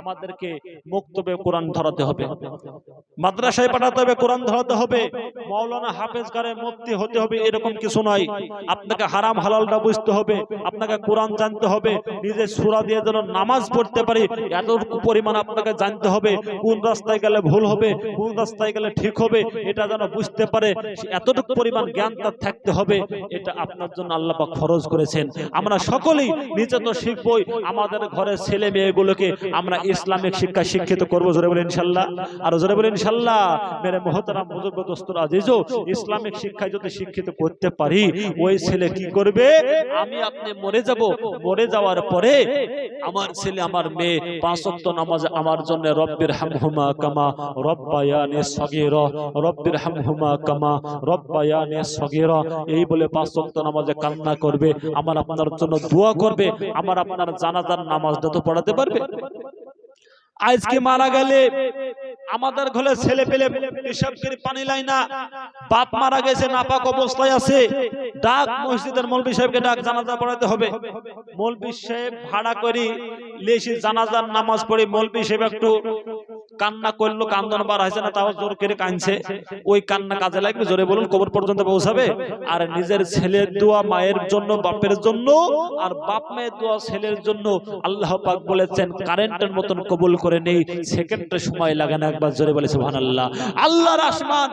আমাদেরকে মুক্তবে কোরআন ধরাতে হবে। মাদ্রাসায় পাঠাতে হবে, কোরআন ধরাতে হবে। মৌলানা হাফেজ করে মুফতি হতে হবে, এরকম কিছু নয়। আপনাকে হারাম হালালটা বুঝতে হবে, আপনাকে কোরআন জানতে হবে নিজের সুরা দিয়ে যেন নামাজ পড়তে পারি, এতটুকু পরিমাণ আপনাকে জানতে হবে, কোন রাস্তায় গেলে ভুল হবে, কোন রাস্তায় গেলে ঠিক হবে, এটা যেন বুঝতে পারে, এতটুকু পরিমাণ জ্ঞান তার থাকতে হবে, এটা আপনার জন্য আল্লাহ খরচ করেছেন। আমরা সকলেই নিজে তো শিখবই, আমাদের ঘরের ছেলে মেয়েগুলোকে আমরা ইসলামিক শিক্ষা শিক্ষিত করব। জোরে বলেন ইনশাল্লাহ। আর জোরে বলেন ইনশাল্লাহ, মেরে মহতারাম বুজুর্গ দোস্তর আজিজও ইসলামিক শিক্ষায় যদি শিক্ষিত করতে পারি, ওই ছেলে কি করবে? আমি আপনি মরে যাব। মরে যাওয়ার পরে আমার ছেলে, আমার মেয়ে পাঁচ ওয়াক্ত নামাজ আমার জন্য রব্বির হামহুমা কামা রব্বায়ানে সগীরা, রব্বির হামহুমা কামা রব্বায়ানে সগীরা। এই বলে পাঁচ ওয়াক্ত নামাজে কান্না করবে, আমার আপনার জন্য দোয়া করবে, আমার আপনার জানাজার নামাজটা তো পড়াতে পারবে আজকে মারা গেলে আমাদের ঘরে ছেলে পেলে পেশাব করে পানি লাই না, বাপ মারা গেছে, নাপাক অবস্থায় আছে। ডাক মসজিদের মৌলবী সাহেবকে ডাক জানাজা পড়াতে হবে। মৌলবী সাহেব ভাড়া করি, লেসি জানাজার নামাজ পড়ি মৌলবী সাহেব একটু কান্না করল, কান্দন বার হয়েছে না, তাও জোর করে কাঁদছে। ওই কান্না কাজে লাগবে, জোরে বলুন, কবর পর্যন্ত পৌঁছাবে? আর নিজের ছেলের দোয়া মায়ের জন্য, বাপের জন্য, আর বাপ মায়ের দোয়া ছেলের জন্য আল্লাহ পাক বলেছেন, কারেন্টের মতন কবুল করে নেই, সেকেন্ডের সময় লাগে না একবার, জোরে বলে আল্লাহ আল্লাহর আসমান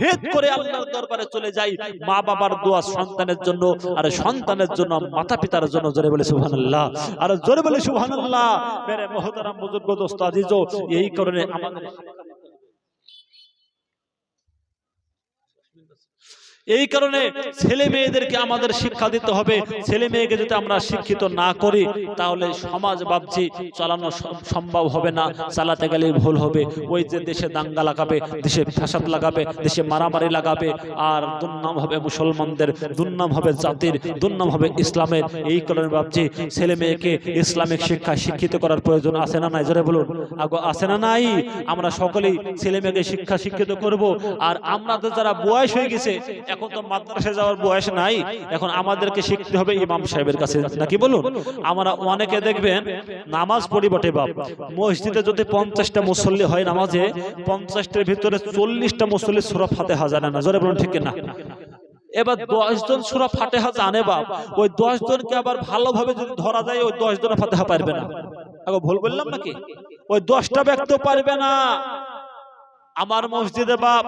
ভেদ করে আল্লাহর দরবারে চলে যাই মা বাবার দোয়া সন্তানের জন্য, আর সন্তানের জন্য মাতা পিতার জন্য, জোরে বলে সুবহানাল্লাহ। আর জোরে বলে সুবহানাল্লাহ। মেরে মহতারাম বুজুর্গ দোস্ত আজিজ এই কারণে আমাদের এই কারণে ছেলে মেয়েদেরকে আমাদের শিক্ষা দিতে হবে। ছেলে মেয়েকে যদি আমরা শিক্ষিত না করি, তাহলে সমাজ ভাবছি চালানো সম্ভব হবে না, চালাতে গেলে ভুল হবে। ওই যে দেশে দাঙ্গা লাগাবে, দেশে ফাসাদ লাগাবে, দেশে মারামারি লাগাবে, আর দুর্নাম হবে মুসলমানদের, দুর্নাম হবে জাতির, দুর্নাম হবে ইসলামের। এই কারণে ভাবছি ছেলে মেয়েকে ইসলামিক শিক্ষা শিক্ষিত করার প্রয়োজন আছে না নাই? জোরে বলুন। আগো, আছে না নাই? আমরা সকলেই ছেলে মেয়েকে শিক্ষা শিক্ষিত করব, আর আমাদের যারা বয়স হয়ে গেছে এখন তো মাদ্রাসায় যাওয়ার বয়স নাই, এখন আমাদেরকে শিখতে হবে ইমাম সাহেবের কাছে। নাকি বলুন? আমরা অনেকে দেখবেন, নামাজ পড়ি বটে বাপ। মসজিদে যদি পঞ্চাশটা মুসল্লি হয় নামাজে, পঞ্চাশটার ভিতরে চল্লিশটা মুসল্লি সুরা ফাতেহা জানে না। জোরে বলুন, ঠিক না এবার দশ জন সুরা ফাতেহা জানে বাপ। ওই দশ জনকে আবার ভালোভাবে যদি ধরা যায়, ওই দশ জনের ফাতেহা পারবে না। আগে ভুল বললাম নাকি? ওই দশটা ব্যক্তি পারবে না। আমার মসজিদে বাপ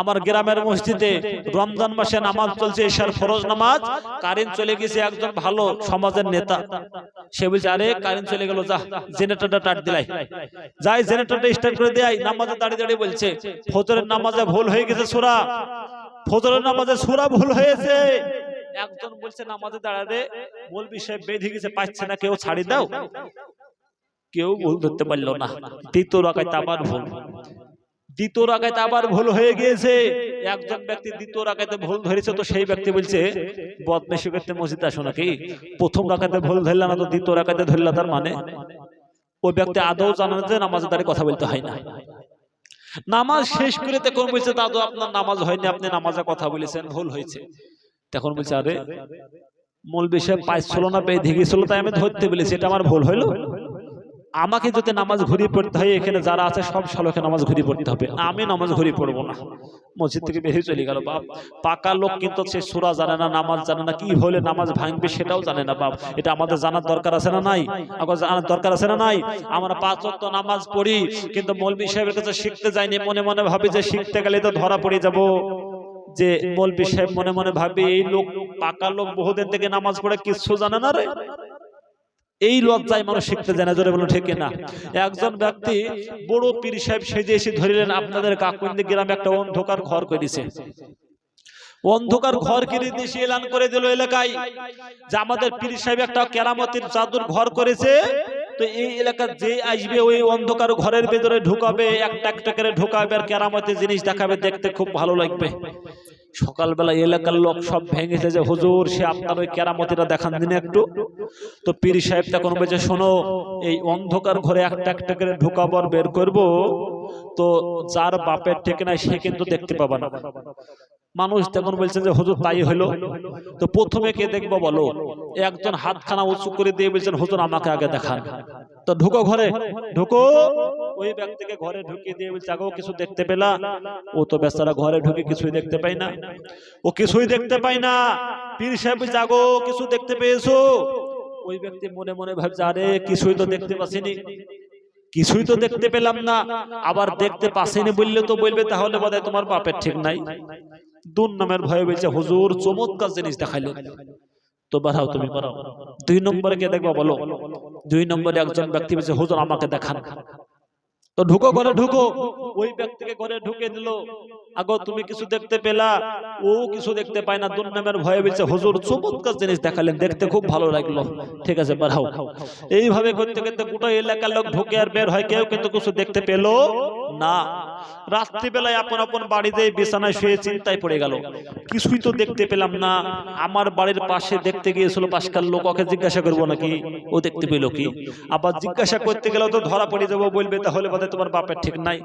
আমার গ্রামের মসজিদে রমজান মাসে নামাজ চলছে এশার ফরজ নামাজ। কারেন্ট চলে গেছে একজন ভালো সমাজের নেতা। সে বলছে আরে কারেন্ট চলে গেল যা জেনারেটরটা টাট দিলাই। যাই জেনারেটরটা স্টার্ট করে দেয় নামাজে দাঁড়িয়ে দাঁড়িয়ে বলছে ফজরের নামাজে ভুল হয়ে গেছে সুরা। ফজরের নামাজে সুরা ভুল হয়েছে। একজন বলছে নামাজে দাঁড়াতে বলবি সাহেব বেঁধে গেছে পাচ্ছে না কেউ ছাড়ি দাও। কেউ ভুল ধরতে পারল না। দ্বিতীয় রাখায় আবার ভুল। দ্বিতীয় রাগাতে আবার ভুল হয়ে গিয়েছে। একজন ব্যক্তি দ্বিতীয় রাগাতে ভুল ধরেছে, তো সেই ব্যক্তি বলছে বদমেশি করতে মসজিদ আসো নাকি? প্রথম রাখাতে ভুল ধরলাম না, তো দ্বিতীয় রাখাতে ধরলা তার মানে? ওই ব্যক্তি আদৌ জানে না যে নামাজের দ্বারা কথা বলতে হয় না। নামাজ শেষ করে তখন বলছে দাদু আপনার নামাজ হয়নি, আপনি নামাজে কথা বলেছেন, ভুল হয়েছে। তখন বলছে, আরে মূল বিষয় পাইছিল না পেয়ে ধেগেছিল তাই আমি ধরতে বলেছি, এটা আমার ভুল হইল? আমাকে যদি নামাজ ঘুরিয়ে পড়তে হয় এখানে যারা আছে সব শালকে নামাজ ঘুরিয়ে পড়তে হবে। আমি নামাজ ঘুরিয়ে পড়ব না। মসজিদ থেকে বেরিয়ে চলে গেল বাপ। পাকা লোক কিন্তু সে সুরা জানে না নামাজ জানে না কি হলে নামাজ ভাঙবে সেটাও জানে না বাপ। এটা আমাদের জানার দরকার আছে না নাই? আমার জানার দরকার আছে না নাই? আমরা পাঁচ ওয়াক্ত নামাজ পড়ি কিন্তু মৌলবী সাহেবের কাছে শিখতে যাইনি মনে মনে ভাবি যে শিখতে গেলে তো ধরা পড়ে যাব। যে মৌলবী সাহেব মনে মনে ভাবি এই লোক পাকা লোক বহুদিন থেকে নামাজ পড়ে কিছু জানে না রে। এই লজ্জায় মানুষ শিখতে জানা জোরে বলুন ঠিক না। একজন ব্যক্তি বড় পীর সাহেব সেজে এসে ধরিলেন আপনাদের কাকুন্দি গ্রামে একটা অন্ধকার ঘর করেছে অন্ধকার ঘর কিনে দেশে এলান করে দিল এলাকায়। যে আমাদের পীর সাহেব একটা কেরামতির জাদুর ঘর করেছে তো এই এলাকার যে আসবে ওই অন্ধকার ঘরের ভেতরে ঢুকাবে একটা একটা করে ঢুকাবে আর কেরামতির জিনিস দেখাবে দেখতে খুব ভালো লাগবে। সকালবেলা এলাকার লোক সব ভেঙেছে যে, হুজুর, সে আপনার ওই কেরামতিটা দেখান দিন একটু। তো পীর সাহেব তখন বলছে, শোনো, এই অন্ধকার ঘরে একটা একটা করে ঢুকাবার বের করব। তো যার বাপের ঠিক নাই, সে কিন্তু দেখতে পাবে না। মানুষ তখন বলছে যে হুজুর তাই হলো? তো প্রথমে কে দেখব বলো? একজন হাতখানা উঁচু করে দিয়ে বলছেন হুজুর আমাকে আগে দেখান। তো ঢুকো ঘরে ঢুকো। ওই ব্যক্তিকে ঘরে ঢুকিয়ে দিয়ে বলছে আগেও কিছু দেখতে পেলা? ও তো বেচারা ঘরে ঢুকে কিছুই দেখতে পাই না। ও কিছুই দেখতে পাই না। পীর সাহেব আগো কিছু দেখতে পেয়েছ? ওই ব্যক্তি মনে মনে ভাবছে আরে কিছুই তো দেখতে পাচ্ছিনি কিছুই তো দেখতে পেলাম না। আবার দেখতে পাসেনি বললে তো বলবে তাহলে বোধহয় তোমার বাপের ঠিক নাই। দুন নামের ভয়ে বলছে, হুজুর, চমৎকার জিনিস দেখাইলেন। তো বাড়াও তুমি বাড়াও দুই নম্বরে কে দেখবা বলো? দুই নম্বরে একজন ব্যক্তি বলছে, হুজুর, আমাকে দেখান। তো ঢুকো ঘরে ঢুকো ওই ব্যক্তিকে ঘরে ঢুকে দিল। আগো তুমি কিছু দেখতে পেলা? ও কিছু দেখতে পায় না। দুন নামের ভয়ে বলছে হুজুর চমৎকার জিনিস দেখালেন। দেখতে খুব ভালো লাগল। ঠিক আছে বাড়াও এইভাবে করতে করতে গোটা এলাকার লোক ঢুকে আর বের হয়। কেউ কিন্তু কিছু দেখতে পেল না। রাত্রিবেলায় আপন আপন বাড়িতে বিছানায় শুয়ে চিন্তায় পড়ে গেল। কিছুই তো দেখতে পেলাম না। আমার বাড়ির পাশে দেখতে গিয়েছিল পাশকার লোক। ওকে জিজ্ঞাসা করব নাকি? ও দেখতে পেল কি? আবার জিজ্ঞাসা করতে গেলেও তো ধরা পড়ে যাব বলবে। তাহলে বোধহয় তোমার বাপের ঠিক নাই,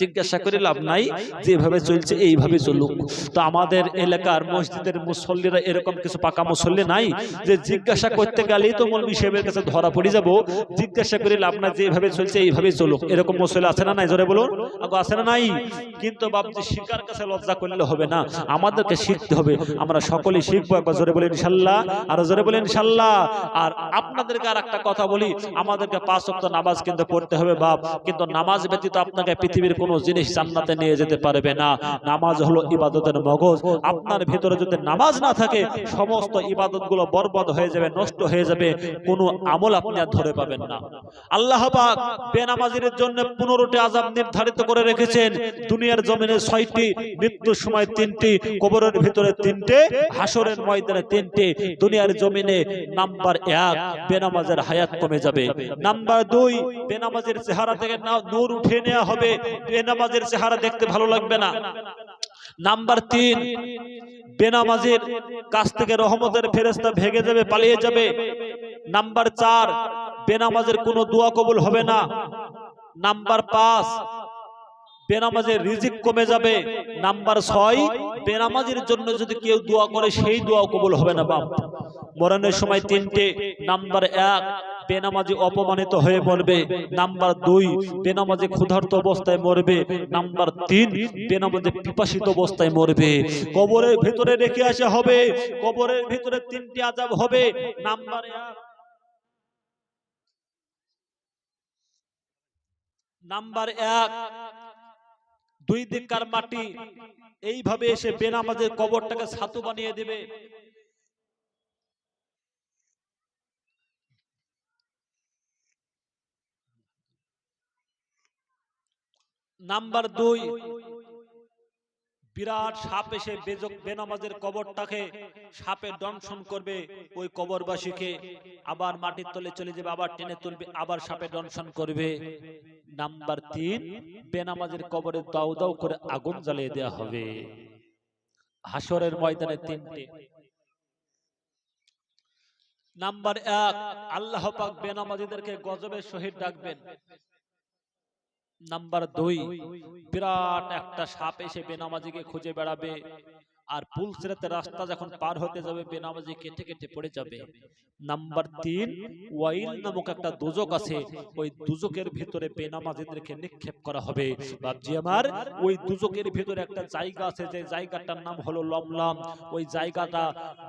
জিজ্ঞাসা করে লাভ নাই, যেভাবে চলছে এইভাবে চলুক। তো আমাদের এলাকার মসজিদের মুসল্লিরা এরকম কিছু পাকা মুসল্লি নাই, যে জিজ্ঞাসা করতে গেলেই তো মৌলবী সাহেবের কাছে ধরা পড়ে যাব, জিজ্ঞাসা করে লাভ না যেভাবে চলছে এইভাবে চলুক। এরকম মুসল্লি আছে না নাই? জোরে বলুন। আগো আছে না নাই? কিন্তু বাবজি শিকার কাছে লজ্জা করলে হবে না। আমাদেরকে শিখতে হবে। আমরা সকলেই শিখব। একবার জোরে বলে ইনশাল্লাহ। আর জোরে বলে ইনশাল্লাহ। আর আপনাদেরকে আর একটা কথা বলি, আমাদেরকে পাঁচ ওয়াক্ত নামাজ কিন্তু পড়তে হবে বাপ। কিন্তু নামাজ ব্যতীত আপনাকে পৃথিবীর কোনো জিনিস জান্নাতে নিয়ে যেতে পারবে না। নামাজ হলো ইবাদতের মগজ। আপনার ভিতরে যদি নামাজ না থাকে, সমস্ত ইবাদতগুলো বরবাদ হয়ে যাবে, নষ্ট হয়ে যাবে। কোনো আমল আপনি আর ধরে পাবেন না। আল্লাহ পাক বেনামাজির জন্য পনেরোটি আজাব নির্ধারিত করে রেখেছেন। দুনিয়ার জমিনে ছয়টি, মৃত্যুর সময় তিনটি, কবরের ভিতরে তিনটে হাসরের ময়দানে তিনটে। দুনিয়ার জমিনে নাম্বার এক, বেনামাজের হায়াত কমে যাবে। নাম্বার দুই, বেনামাজের চেহারা থেকে নূর উঠে নেওয়া হবে বেনামাজের চেহারা দেখতে ভালো লাগবে না। নাম্বার তিন, বেনামাজির কাছ থেকে রহমতের ফেরেস্তা ভেঙে যাবে, পালিয়ে যাবে। নাম্বার চার, বেনামাজের কোনো দোয়া কবুল হবে না। নাম্বার পাঁচ, বেনামাজের রিজিক কমে যাবে। নাম্বার ছয়, বেনামাজির জন্য যদি কেউ দোয়া করে, সেই দোয়া কবুল হবে না, বাপ। মরণের সময় তিনটে। নাম্বার এক বেনামাজি অপমানিত হয়ে মরবে। নাম্বার দুই, বেনামাজি ক্ষুধার্ত অবস্থায় মরবে। নাম্বার তিন, বেনামাজি পিপাসিত অবস্থায় মরবে। কবরের ভিতরে রেখে আসা হবে। কবরের ভিতরে তিনটি আজাব হবে। নাম্বার নাম্বার এক, দুই দিককার মাটি। এইভাবে এসে বেনামাজের কবরটাকে ছাতু বানিয়ে দেবে। নাম্বার দুই, বিরাট সাপ এসে বেজক বেনামাজের কবরটাকে সাপে দংশন করবে ওই কবরবাসীকে। আবার মাটির তলে চলে যাবে, আবার টেনে তুলবে, আবার সাপে দংশন করবে। নাম্বার তিন, বেনামাজের কবরে দাউ দাউ করে আগুন জ্বালিয়ে দেওয়া হবে। হাসরের ময়দানে তিনটে। নাম্বার এক, আল্লাহ পাক বেনামাজিদেরকে গজবের শহীদ ডাকবেন। নাম্বার দুই বিরাট একটা সাপ এসে বেনামাজিকে খুঁজে বেড়াবে। আর পুল সিরাতে রাস্তা যখন পার হতে যাবে বেনামাজি কেটে কেটে পড়ে যাবে। নাম্বার তিন ওয়াইল নামক একটা দুজক আছে ওই দুজকের ভিতরে বেনামাজিদেরকে নিক্ষেপ করা হবে। বাবজি আমার ওই দুজকের ভিতরে একটা জায়গা আছে যে জায়গাটার নাম হলো লমলাম। ওই জায়গাটা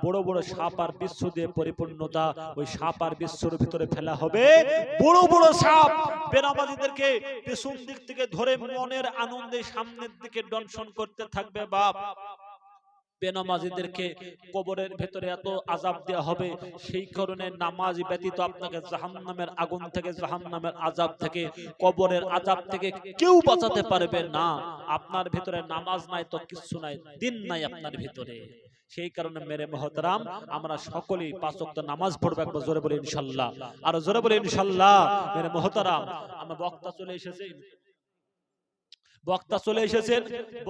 বড় বড় সাপ আর বিশ্ব দিয়ে পরিপূর্ণতা ওই সাপ আর বিশ্বর ভিতরে ফেলা হবে। বড় বড় সাপ পেছন দিক থেকে ধরে মনের আনন্দে সামনের দিকে করতে থাকবে বাপ। বেনামাজিদেরকে কবরের ভেতরে এত আজাব দেওয়া হবে, সেই কারণে নামাজ ব্যতীত আপনাকে জাহান্নামের আগুন থেকে, জাহান্নামের আজাব থেকে, কবরের আজাব থেকে কেউ বাঁচাতে পারবে না। আপনার ভেতরে নামাজ নাই তো কিছু নাই, দিন নাই আপনার ভিতরে। সেই কারণে মেরে মহতরাম আমরা সকলেই পাঁচ ওয়াক্ত নামাজ পড়ব একবার জোরে বলে ইনশাল্লাহ। আর জোরে বলে ইনশাল্লাহ মেরে মহতরাম। আমার বক্তা চলে এসেছে। বক্তা চলে এসেছেন।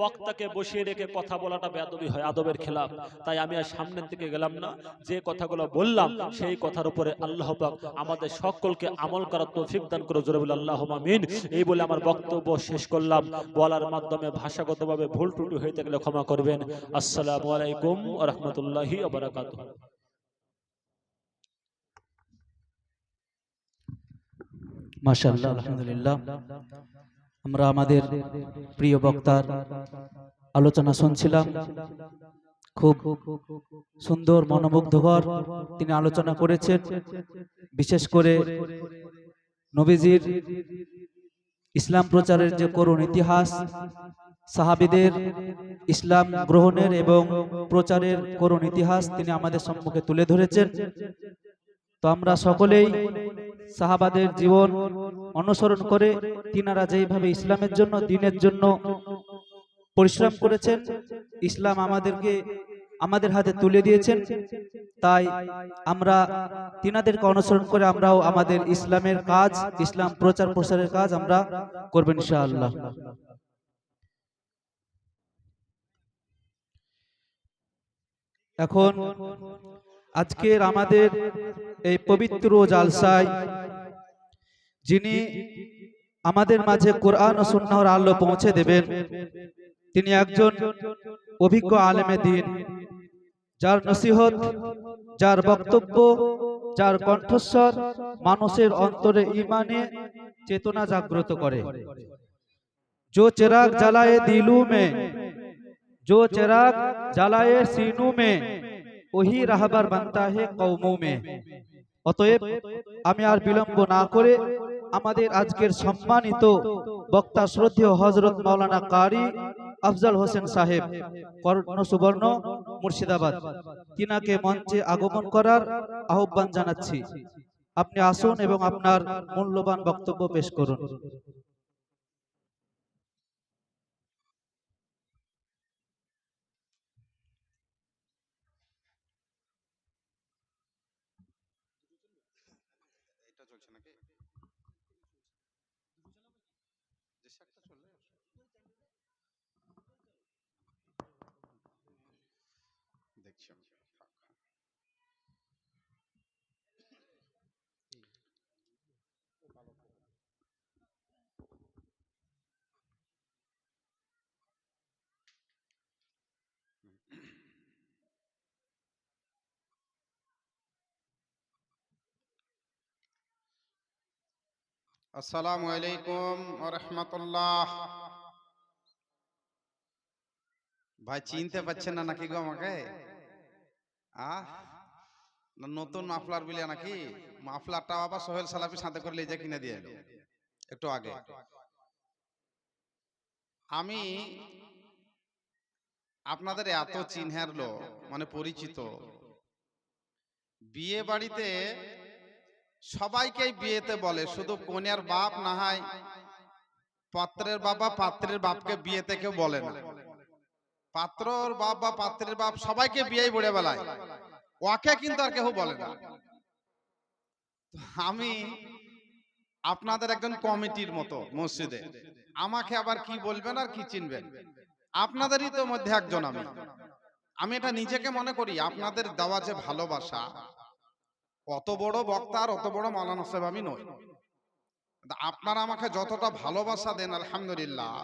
বক্তাকে বসিয়ে রেখে কথা বলাটা বেদবি হয় আদবের খেলাফ। তাই আমি আর সামনের দিকে গেলাম না। যে কথাগুলো বললাম সেই কথার উপরে আল্লাহ পাক আমাদের সকলকে আমল করার তৌফিক দান করে জোরে বলে আল্লাহ আমিন। এই বলে আমার বক্তব্য শেষ করলাম। বলার মাধ্যমে ভাষাগতভাবে ভুল ত্রুটি হয়ে থাকলে ক্ষমা করবেন। আসসালামু আলাইকুম ওয়া রাহমাতুল্লাহি ওয়া মাশাআল্লাহ আলহামদুলিল্লাহ। আমরা আমাদের প্রিয় বক্তার আলোচনা শুনছিলাম। খুব সুন্দর, মনোমুগ্ধকর তিনি আলোচনা করেছেন। বিশেষ করে নবীজির ইসলাম প্রচারের যে করুণ ইতিহাস, সাহাবিদের ইসলাম গ্রহণের এবং প্রচারের করুণ ইতিহাস তিনি আমাদের সম্মুখে তুলে ধরেছেন। তো আমরা সকলেই সাহাবাদের জীবন অনুসরণ করে তিনারা যেইভাবে ইসলামের জন্য, দিনের জন্য পরিশ্রম করেছেন, ইসলাম আমাদেরকে, আমাদের হাতে তুলে দিয়েছেন। তাই আমরা তিনাদেরকে অনুসরণ করে আমরাও আমাদের ইসলামের কাজ, ইসলাম প্রচার প্রসারের কাজ আমরা করবেন ইনশাআল্লাহ। এখন আজকের আমাদের এই পবিত্র জালসায় যিনি আমাদের মাঝে কোরআন ও সুন্নাহর আলো পৌঁছে দেবেন তিনি একজন অভিজ্ঞ আলেমে দিন যার নসিহত যার বক্তব্য যার কণ্ঠস্বর মানুষের অন্তরে ইমানে চেতনা জাগ্রত করে जो चिराग जलाए दिलू में जो चिराग जलाए सीनू में ওহি রাহবার বান্তা হে কৌমে অতএব আমি আর বিলম্ব না করে আমাদের আজকের সম্মানিত বক্তা শ্রদ্ধেয় হজরত মৌলানা কারি আফজাল হোসেন সাহেব, কর্ণ সুবর্ণ মুর্শিদাবাদ, তিনাকে মঞ্চে আগমন করার আহ্বান জানাচ্ছি। আপনি আসুন এবং আপনার মূল্যবান বক্তব্য পেশ করুন। দেশে একটা চলে দেখছি আসসালামু আলাইকুম রহমতুল্লাহ। ভাই চিনতে পারছেন না নাকি গো আমাকে? আহ নতুন মাফলার বিলিয়া নাকি? মাফলারটা আবার সোহেল সালাফি সাথে করে লেজে কিনে দিয়ে একটু আগে। আমি আপনাদের এত চিনহার লোক মানে পরিচিত। বিয়ে বাড়িতে সবাইকেই বিয়েতে বলে, শুধু কনের বাপ না হয়, পাত্রের বাবা পাত্রের বাপকে বিয়েতে কেউ বলে না। পাত্রর বাপ বা পাত্রের বাপ সবাইকে বিয়ে বলে বেলায়। ওকে কিন্তু আর কেউ বলে না। আমি আপনাদের একজন কমিটির মতো মসজিদে। আমাকে আবার কি বলবেন আর কি চিনবেন? আপনাদেরই তো মধ্যে একজন আমি। আমি এটা নিজেকে মনে করি, আপনাদের দেওয়া যে ভালোবাসা অত বড় বক্তা আর অত বড় মালানা সাহেব আমি নই। আপনারা আমাকে যতটা ভালোবাসা দেন, আলহামদুলিল্লাহ।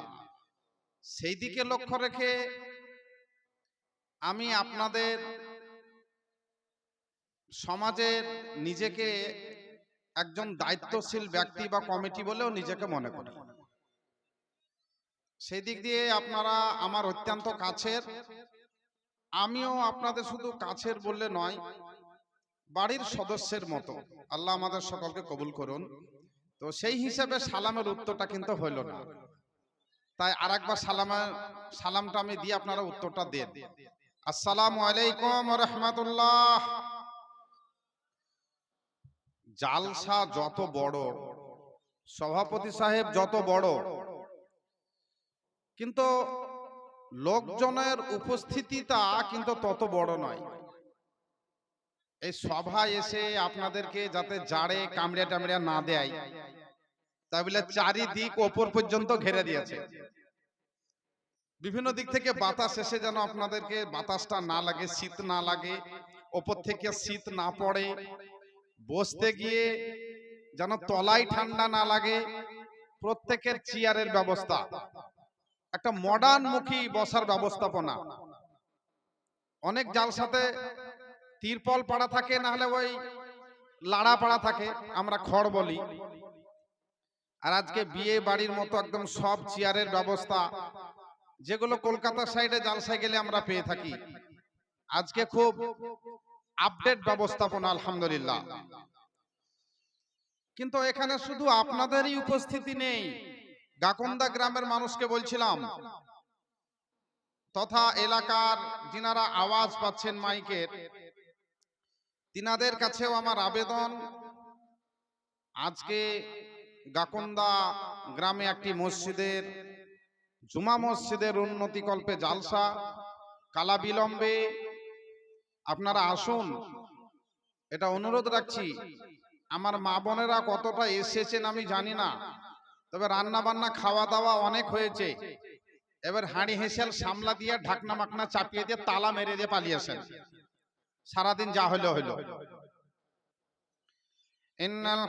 সেই দিকে লক্ষ্য রেখে আমি আপনাদের সমাজের নিজেকে একজন দায়িত্বশীল ব্যক্তি বা কমিটি বলেও নিজেকে মনে করি। সেই দিক দিয়ে আপনারা আমার অত্যন্ত কাছের। আমিও আপনাদের শুধু কাছের বললে নয় বাড়ির সদস্যের মতো। আল্লাহ আমাদের সকলকে কবুল করুন। তো সেই হিসাবে সালামের উত্তরটা কিন্তু হইল না। তাই আর একবার সালামে সালামটা আমি দিয়ে আপনারা উত্তরটা দেন। আসসালামু আলাইকুম রহমতুল্লাহ। জালসা যত বড় সভাপতি সাহেব যত বড়। কিন্তু লোকজনের উপস্থিতিটা কিন্তু তত বড় নয়। এই সভায় এসে আপনাদেরকে যাতে জাড়ে কামড়িয়া টামড়িয়া না দেয়, তাই বলে চারিদিক ওপর পর্যন্ত ঘেরে দিয়েছে। বিভিন্ন দিক থেকে বাতাস এসে যেন আপনাদেরকে বাতাসটা না লাগে, শীত না লাগে, ওপর থেকে শীত না পড়ে, বসতে গিয়ে যেন তলায় ঠান্ডা না লাগে, প্রত্যেকের চেয়ারের ব্যবস্থা। একটা মডার্ন মুখী বসার ব্যবস্থাপনা। অনেক জালসাতে তিরপল পাড়া থাকে না হলে ওই লাড়া পাড়া থাকে, আমরা খড় বলি। আর আজকে বিয়ে বাড়ির মতো একদম সব চেয়ারের ব্যবস্থা, যেগুলো কলকাতার সাইডে, জালসায় গেলে আমরা পেয়ে থাকি। আজকে খুব আপডেট ব্যবস্থাপনা, আলহামদুলিল্লাহ। কিন্তু এখানে শুধু আপনাদেরই উপস্থিতি নেই, গাকন্দা গ্রামের মানুষকে বলছিলাম, তথা এলাকার যিনারা আওয়াজ পাচ্ছেন মাইকের তিনাদের কাছেও আমার আবেদন। আজকে গাকন্দা গ্রামে একটি মসজিদের, জুমা মসজিদের উন্নতি কল্পে জালসা, কালা বিলম্বে। আপনারা আসুন, এটা অনুরোধ রাখছি। আমার মা বোনেরা কতটা এসেছেন আমি জানি না, তবে রান্না বান্না খাওয়া দাওয়া অনেক হয়েছে। এবার হাঁড়ি হেসেল সামলা দিয়ে ঢাকনা মাকনা চাপিয়ে দিয়ে তালা মেরে দিয়ে পালিয়েছেন সারাদিন যা হলো হলো ইন্নাল